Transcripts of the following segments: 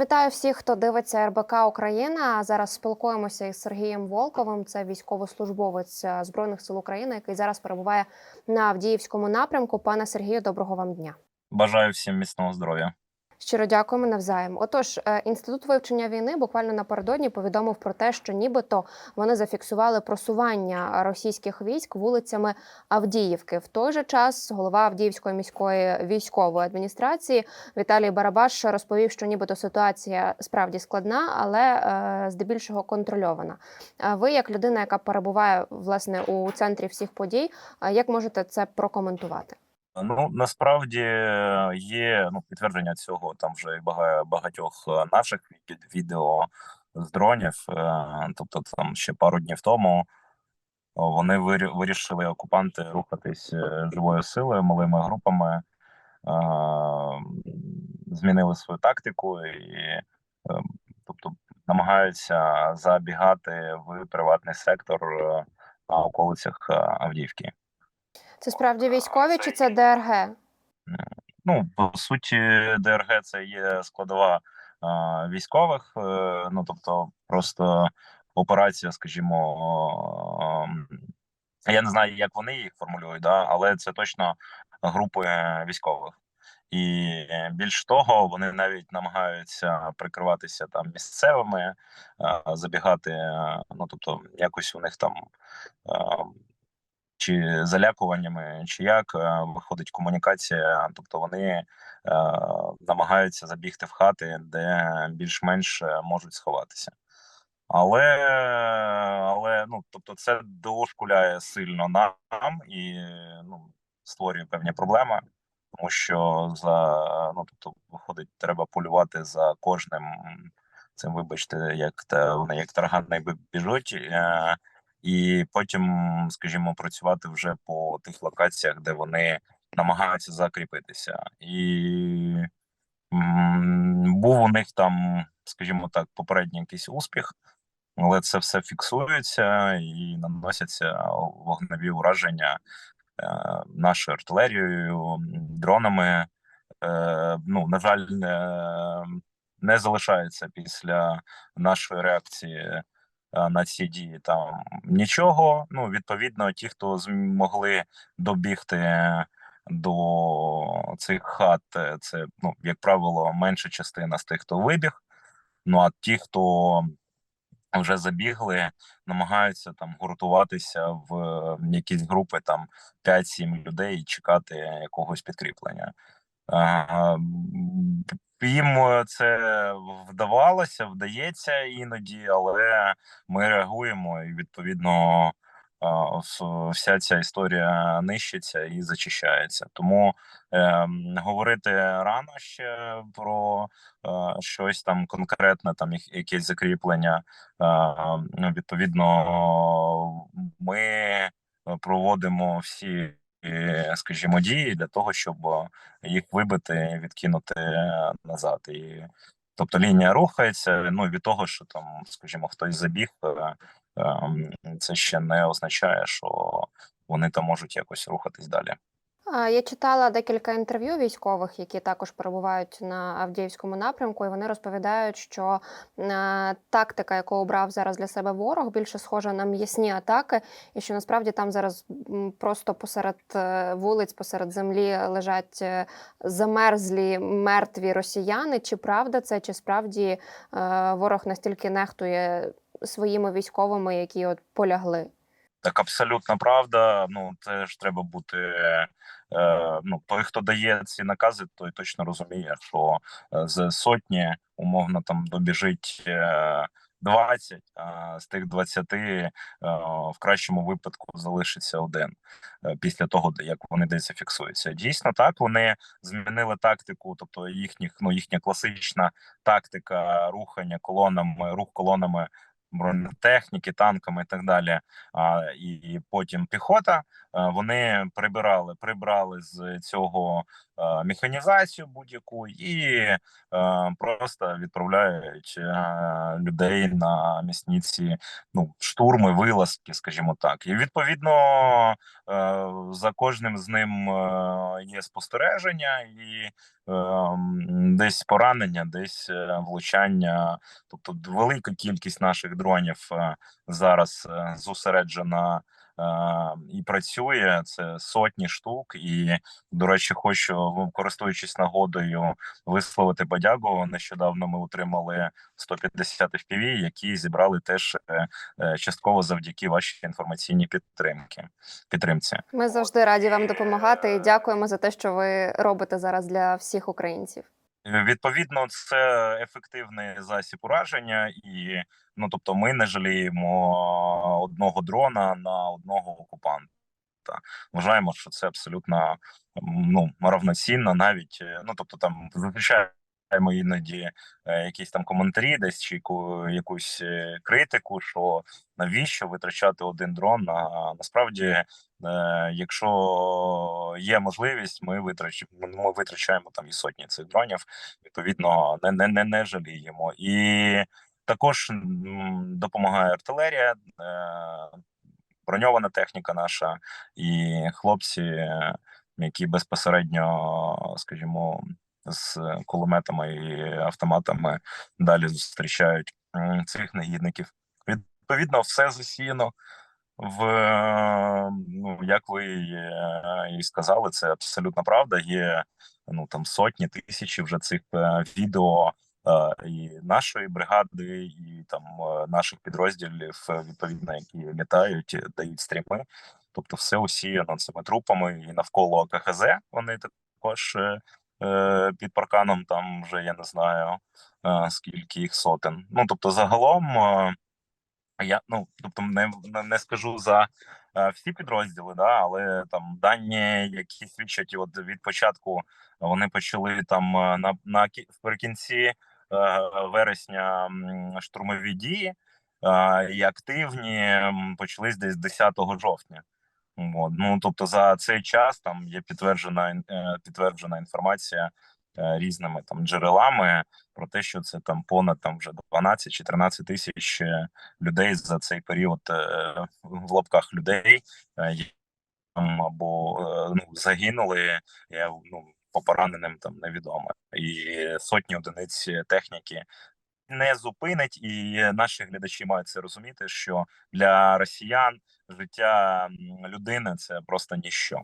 Вітаю всіх, хто дивиться РБК Україна. Зараз спілкуємося із Сергієм Волковим. Це військовослужбовець е, збройних сил України, який зараз перебуває на Авдіївському напрямку. Пане Сергію, доброго вам дня. Бажаю всім міцного здоров'я. Щиро дякуємо навзаєм. Отож, е, інститут вивчення війни буквально напередодні повідомив про те, що нібито вони зафіксували просування російських військ вулицями Авдіївки. В той же час голова Авдіївської міської військової адміністрації Віталій Барабаш розповів, що нібито ситуація справді складна, але е, здебільшого контрольована. А ви, як людина, яка перебуває власне у центрі всіх подій, е, як можете це прокоментувати? Ну насправді є ну підтвердження цього. Там вже багатьох е, наших від- відео з дронів. е, Тобто, там ще пару днів тому вони вирішили окупанти рухатись е, живою силою, малими групами, е, змінили свою тактику і е, тобто намагаються забігати в приватний сектор е, на околицях е, Авдіївки. Це справді військові чи це ДРГ? Ну, по суті, ДРГ це є складова а, військових. е, Ну тобто, просто операція, скажімо, ем, я не знаю, як вони їх формулюють, да, але це точно групи військових. І більш того, вони навіть намагаються прикриватися там місцевими, а, забігати. Ну тобто, якось у них там. Чи залякуваннями, чи як е, виходить комунікація, тобто вони е, намагаються забігти в хати, де більш-менш е, можуть сховатися. Але але ну тобто це дошкуляє сильно нам і ну створює певні проблеми, тому що за ну тобто виходить, треба полювати за кожним цим, вибачте, як та вони як таргани біжуть. І потім, скажімо, працювати вже по тих локаціях, де вони намагаються закріпитися, і був у них там, скажімо так, попередній якийсь успіх, але це все фіксується і наносяться вогневі ураження е, нашою артилерією, дронами. Е, ну, на жаль, не, не залишається після нашої реакції на ці дії там нічого. Ну, відповідно, ті, хто змогли добігти до цих хат, е, це, ну, як правило, менша частина з тих, хто вибіг. Ну а ті, хто вже забігли, намагаються там гуртуватися в е, якісь групи там 5-7 людей і чекати якогось підкріплення. Їм це вдавалося, вдається іноді, але ми реагуємо і відповідно вся ця історія нищиться і зачищається. Тому е, говорити рано ще про е, щось там конкретне, там якесь закріплення. Е, відповідно, ми проводимо всі, е, скажімо, дії для того, щоб їх вибити, відкинути назад. І тобто лінія рухається. Ну від того, що там, скажімо, хтось забіг, е, ем, це ще не означає, що вони там можуть якось рухатись далі. Я читала декілька інтерв'ю військових, які також перебувають на Авдіївському напрямку, і вони розповідають, що е, тактика, яку обрав зараз для себе ворог, більше схожа на м'ясні атаки, і що насправді там зараз просто посеред е, вулиць, посеред землі лежать е, замерзлі мертві росіяни. Чи правда це, чи справді ворог настільки нехтує своїми військовими, які от полягли? Так абсолютно правда. Ну це ж треба бути. Е, ну той, хто дає ці накази, той точно розуміє, що е, з сотні умовно там добіжить. Е, 20, а з тих 20 е, в кращому випадку залишиться один е, після того, як вони десь зафіксуються. Дійсно, так вони змінили тактику, тобто їхніх, ну їхня класична тактика рухання колонами, рух колонами бронетехніки, танками і так далі. А і потім піхота. е, Вони прибирали, прибрали з цього е, механізацію будь-яку і е, просто відправляють людей на місниці, ну штурми, вилазки, скажімо так. І відповідно за кожним з ним є спостереження, і десь поранення, десь е, влучання. Тобто, велика кількість наших дронів е, зараз е, зосереджена і працює. Це сотні штук. І, до речі, хочу, користуючись нагодою, висловити подяку. Нещодавно ми отримали 150 FPV, які зібрали теж е, е, частково завдяки вашій інформаційній підтримки. Підтримці. Ми завжди раді вам допомагати і дякуємо за те, що ви робите зараз для всіх українців. Е, Відповідно, це ефективний засіб ураження, і ну тобто, ми не жаліємо одного дрона на одного окупанта. Вважаємо, що це абсолютно ну равноцінно, навіть е, ну тобто там зустрічаємо іноді е, якісь там коментарі, десь чи яку, якусь е, критику, що навіщо витрачати один дрон. А насправді, якщо є можливість, ми витрачаємо ми витрачаємо там і сотні цих дронів. Відповідно, не не, не, не жаліємо і. Також допомагає артилерія, е, броньована техніка наша, і хлопці, які безпосередньо, скажімо, з кулеметами і автоматами далі зустрічають цих негідників. Відповідно, все засіяно в ну, як ви е, і сказали, це абсолютно правда. Є ну там сотні тисячі вже цих е, відео і нашої бригади, і там е, наших підрозділів, е, відповідно, які літають, е, дають стріми. Тобто, все усіяно цими трупами і навколо КХЗ. Вони також е, е, під парканом. Там вже я не знаю е, скільки їх сотень. Ну тобто, загалом. Е, я ну тобто не, не, скажу за е, всі підрозділи, да, але там дані, які свідчать, от від початку вони почали там е, на на вприкінці е, вересня штурмові дії е, і активні почались десь 10 жовтня. От. Ну тобто за цей час там є підтверджена е, підтверджена інформація е, різними там джерелами про те, що це там понад там вже 12 чи 13 тисяч е, людей за цей період е, в лапках людей е, там або е, ну загинули, я ну по пораненим там невідомо, і сотні одиниць техніки. Не зупинить, і наші глядачі мають це розуміти, що для росіян життя людини це просто ніщо.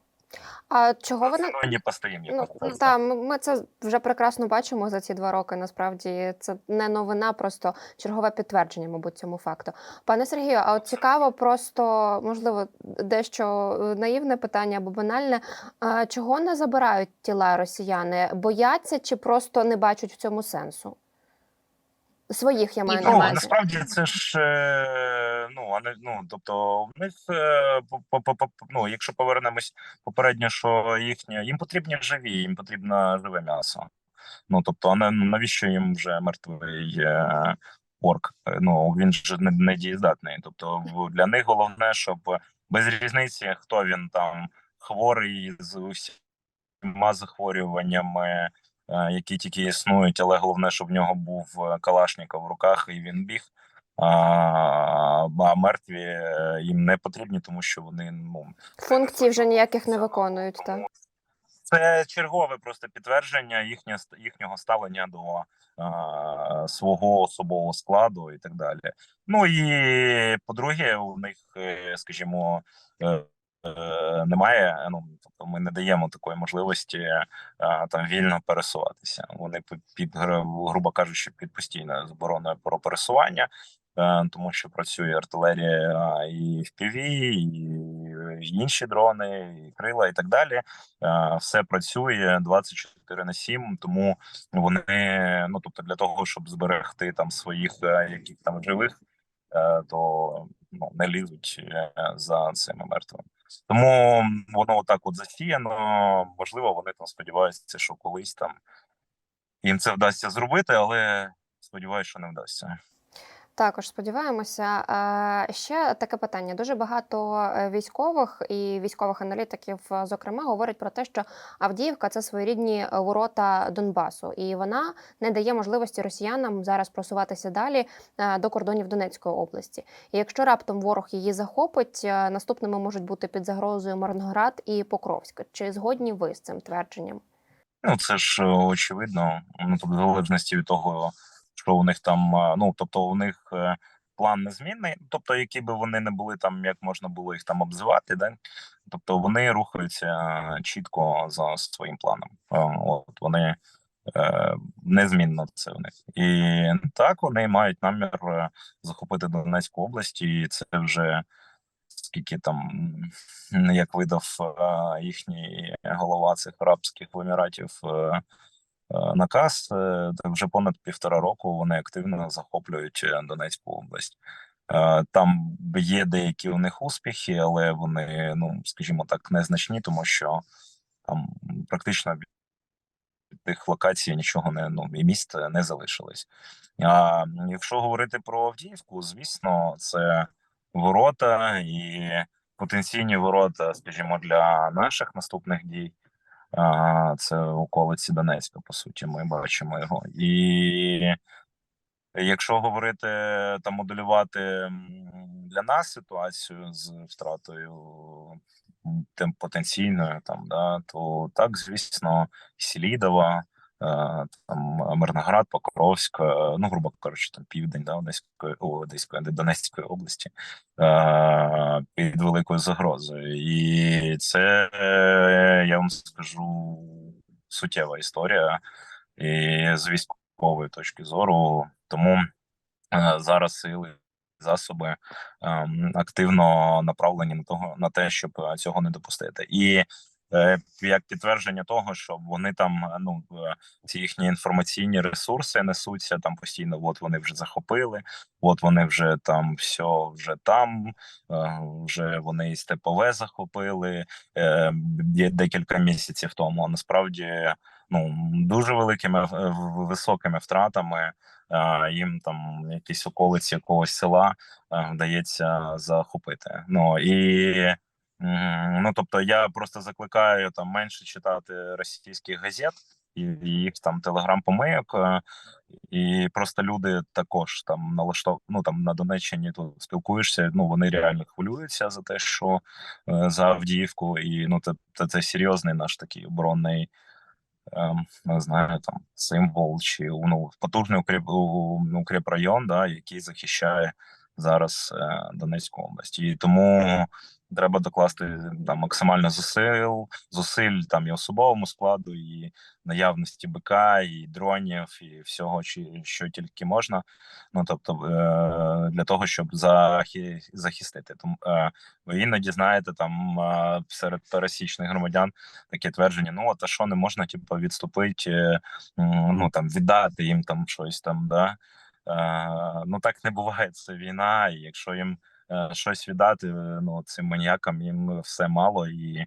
А чого не постоїм, Ну, та ми ми це вже прекрасно бачимо за ці два роки. Насправді це не новина, просто чергове підтвердження, мабуть, цьому факту. Пане Сергію, а от цікаво, просто можливо, дещо е, наївне питання або банальне. А чого не забирають тіла росіяни? Бояться чи просто не бачать в цьому сенсу? Своїх я маю на Ну насправді це ж е, ну а не ну тобто в них е, по- по- по- по- ну, якщо повернемось попередньо, що їхнє їм потрібні живі, їм потрібно живе м'ясо. Ну тобто, а навіщо їм вже мертвий е, орк? Ну він ж не, не дієздатний. Тобто, для них головне, щоб без різниці, хто він там хворий з усіма захворюваннями, які тільки існують, але головне, щоб в нього був е, калашников в руках і він біг. А, а мертві е, їм не потрібні, тому що вони ну Функцій вже ніяких не виконують. Так. це чергове просто підтвердження їхнє їхнього ставлення до е, свого особового складу і так далі. Ну і по-друге, у них, е, скажімо, е, е, немає. Ну тобто, ми не даємо такої можливості е, там вільно пересуватися. Вони під, грубо кажучи, під постійною забороною про пересування. е, Тому що працює артилерія е, і FPV, і інші дрони, і крила, і так далі. Е, все працює 24 на 7, тому вони ну тобто для того, щоб зберегти там своїх е, яких там живих, е, то ну не лізуть е, за цими мертвими. Тому воно отак от засіяно. Можливо, вони там сподіваються, що колись там їм це вдасться зробити, але сподіваюся, що не вдасться. Також сподіваємося. Е, Ще таке питання. Дуже багато е, військових і військових аналітиків, е, зокрема, говорять про те, що Авдіївка це своєрідні ворота Донбасу, і вона не дає можливості росіянам зараз просуватися далі до кордонів Донецької області. І якщо раптом ворог її захопить, наступними можуть бути під загрозою Марноград і Покровськ. Чи згодні ви з цим твердженням? Ну це ж очевидно. Ну тобто, залежності від того, що у них там, е, ну тобто, у них е, план незмінний. Тобто, які би вони не були там, як можна було їх там обзивати, да? тобто вони рухаються е, чітко за своїм планом. От вони незмінно це в них. І так вони мають намір захопити Донецьку область, і це вже скільки там, як видав їхній голова цих арабських еміратів. Е, Наказ е, вже понад півтора року вони активно захоплюють е, Донецьку область. Там є деякі у них успіхи, але вони, ну скажімо так, незначні, тому що там практично від тих локацій нічого не ну і міст не залишилось. А якщо говорити про Авдіївку, звісно, це ворота і потенційні ворота, скажімо, для наших наступних дій. Це околиці Донецька, по суті, ми бачимо його. І якщо говорити та моделювати для нас ситуацію з втратою тим потенційною, там да, то так, звісно, Селідова, е, там Мирноград, Покровськ, е, ну грубо кажучи, там південь да, Одеської Одеської Донецької області е, під великою загрозою, і це е, я вам скажу суттєва історія, і з військової точки зору, тому е, зараз сили. Засоби ем, активно направлені на того на те, щоб е, цього не допустити, і е, як підтвердження того, що вони там е, ну е, ці їхні інформаційні ресурси несуться там постійно. От вони вже захопили, от вони вже там все вже там, е, вже вони і степове захопили е, декілька місяців тому. А насправді ну дуже великими е, високими втратами. е, Їм там якісь околиці якогось села е, вдається захопити. Ну і ну тобто, я просто закликаю там менше читати російських газет і їх там телеграм-помийок. е, І просто люди також там налаштов... ну там на Донеччині тут спілкуєшся. Ну вони реально хвилюються за те, що е, за Авдіївку, і ну це, це, це серйозний наш такий оборонний. ем, Не знаю, там символ чи ну потужний укріп, у- укріпрайон, да, який захищає зараз е, Донецьку область, і тому треба докласти там максимально зусиль, зусиль там і особовому складу, і наявності БК, і дронів, і всього, чи що тільки можна. Ну тобто е, для того, щоб захи, захистити. Тому е, ви іноді знаєте, там серед пересічних громадян таке твердження: ну а що не можна, типу, відступити, ну там віддати їм там щось там, да. Е, ну так не буває. Це війна, і якщо їм е, щось віддати, е, ну цим маніякам їм все мало, і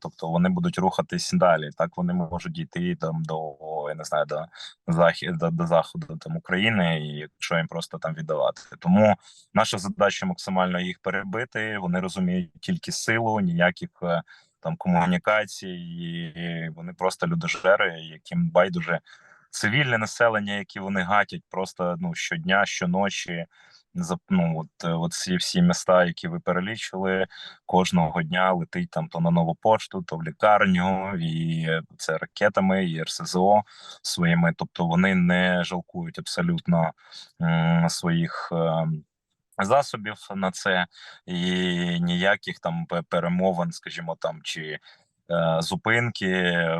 тобто вони будуть рухатись далі. Так вони можуть дійти там до я не знаю до захід до, до заходу там України, і якщо їм просто там віддавати. Тому наша задача максимально їх перебити. Вони розуміють тільки силу, ніяких. Там комунікацій, і вони просто людожери, яким байдуже цивільне населення, які вони гатять просто ну щодня, щоночі. Ну от, е, от ці всі міста, які ви перелічили, кожного дня летить там то на нову пошту, то в лікарню, і це ракетами, і РСЗО своїми. Тобто вони не жалкують абсолютно своїх. е, Засобів на це і ніяких там перемовин, скажімо, там чи зупинки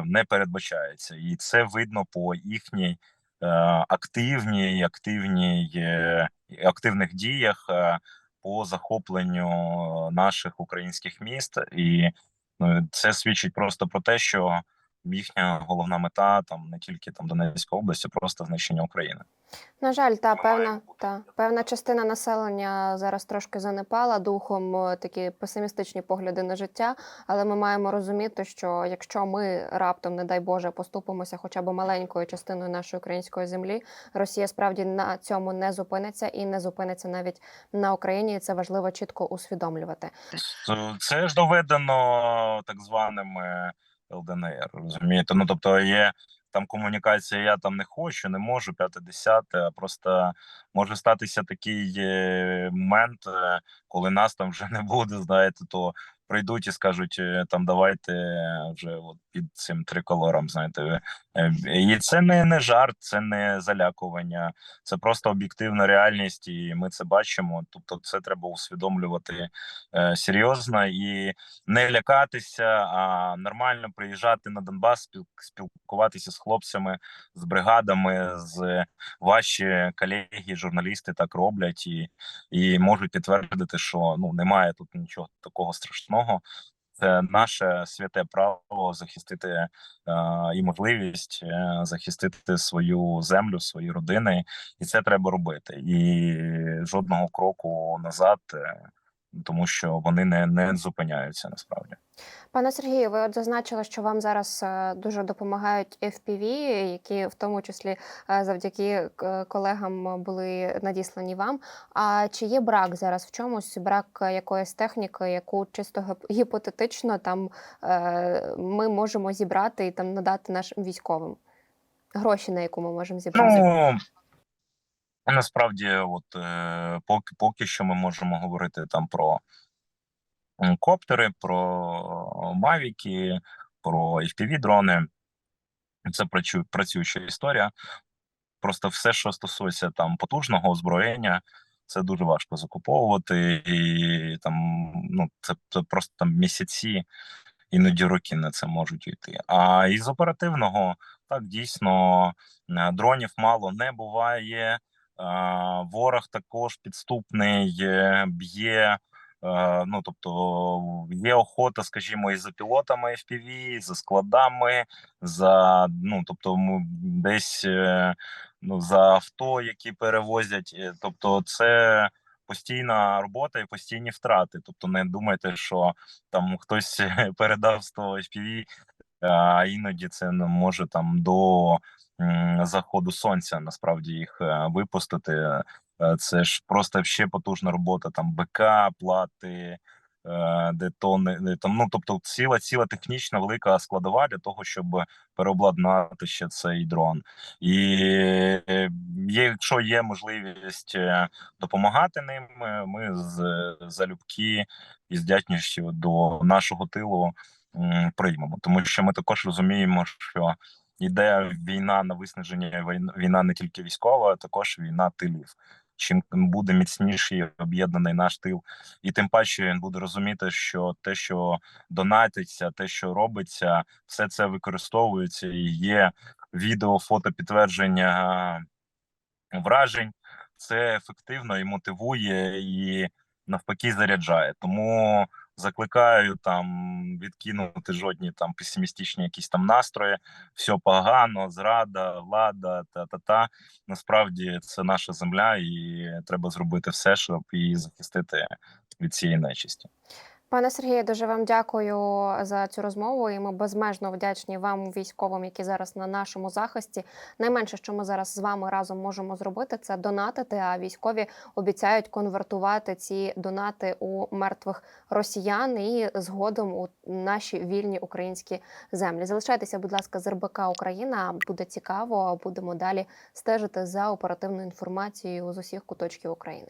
не передбачається, і це видно по їхній е, активній, активній е, активних діях е, по захопленню наших українських міст, і ну, це свідчить просто про те, що їхня головна мета там не тільки там Донецька область, а просто знищення України. На жаль, та певна та певна частина населення зараз трошки занепала духом, е, такі песимістичні погляди на життя. Але ми маємо розуміти, що якщо ми раптом, не дай Боже, поступимося хоча б маленькою частиною нашої української землі, Росія справді на цьому не зупиниться і не зупиниться навіть на Україні. І це важливо чітко усвідомлювати. Це ж доведено так званими ЛДНР. Розумієте? Ну тобто є там комунікація, я там не хочу, не можу, п'яте десяте. Просто може статися такий е, момент, е, коли нас там вже не буде, знаєте, то прийдуть і скажуть е, там давайте вже от під цим триколором. Знаєте, Е, і це не, не жарт, це не залякування, це просто об'єктивна реальність, і ми це бачимо. Тобто, це треба усвідомлювати е, серйозно і не лякатися, а нормально приїжджати на Донбас, спіл- спілкуватися з хлопцями, з бригадами, з ваші колеги, журналісти так роблять і, і можуть підтвердити, що ну немає тут нічого такого страшного. Це наше святе право захистити е, і можливість е, захистити свою землю, свої родини, і це треба робити. І жодного кроку назад, е, тому що вони не, не зупиняються насправді. Пане Сергію, ви от зазначили, що вам зараз е, дуже допомагають FPV, які в тому числі е, завдяки е, колегам були надіслані вам. А чи є брак зараз в чомусь, брак якоїсь техніки, яку чисто гіп- гіпотетично там ми можемо зібрати і там надати нашим військовим? Гроші, на яку ми можемо зібрати? Ну насправді, от е, поки поки що ми можемо говорити там про коптери, про мавіки, про fpv дрони. Це працююча історія. Просто все, що стосується там потужного озброєння, це дуже важко закуповувати, і там ну це, це просто там місяці, іноді роки на це можуть йти. А із оперативного так дійсно е, дронів мало не буває. Ворог також підступний, е, б'є. е, Ну тобто є охота, скажімо, і за пілотами FPV, і за складами, за ну тобто, десь е, ну за авто, які перевозять. Тобто, це постійна робота і постійні втрати. Тобто, не думайте, що там хтось передав 100 FPV, а іноді це може там до заходу сонця насправді їх е, випустити. Е, Це ж просто ще потужна робота. Там БК, плати, е, детони. Там ну тобто, ціла ціла технічна велика складова для того, щоб переобладнати ще цей дрон. І якщо є можливість допомагати ним, ми з залюбки і з вдячністю до нашого тилу приймемо, тому що ми також розуміємо, що йде війна на виснаження, війна не тільки військова, а також війна тилів. Чим буде міцніший об'єднаний наш тил, і тим паче він буде розуміти, що те, що донатиться, те, що робиться, все це використовується і є відео, фото підтвердження вражень. Це ефективно і мотивує, і навпаки заряджає. Тому закликаю там відкинути жодні там песимістичні якісь там настрої. Все погано, зрада, влада, та та та насправді це наша земля, і треба зробити все, щоб її захистити від цієї нечисті. Пане Сергію, дуже вам дякую за цю розмову. І ми безмежно вдячні вам, військовим, які зараз на нашому захисті. Найменше, що ми зараз з вами разом можемо зробити, це донатити. А військові обіцяють конвертувати ці донати у мертвих росіян і згодом у наші вільні українські землі. Залишайтеся, будь ласка, з РБК Україна. Буде цікаво. Будемо далі стежити за оперативною інформацією з усіх куточків України.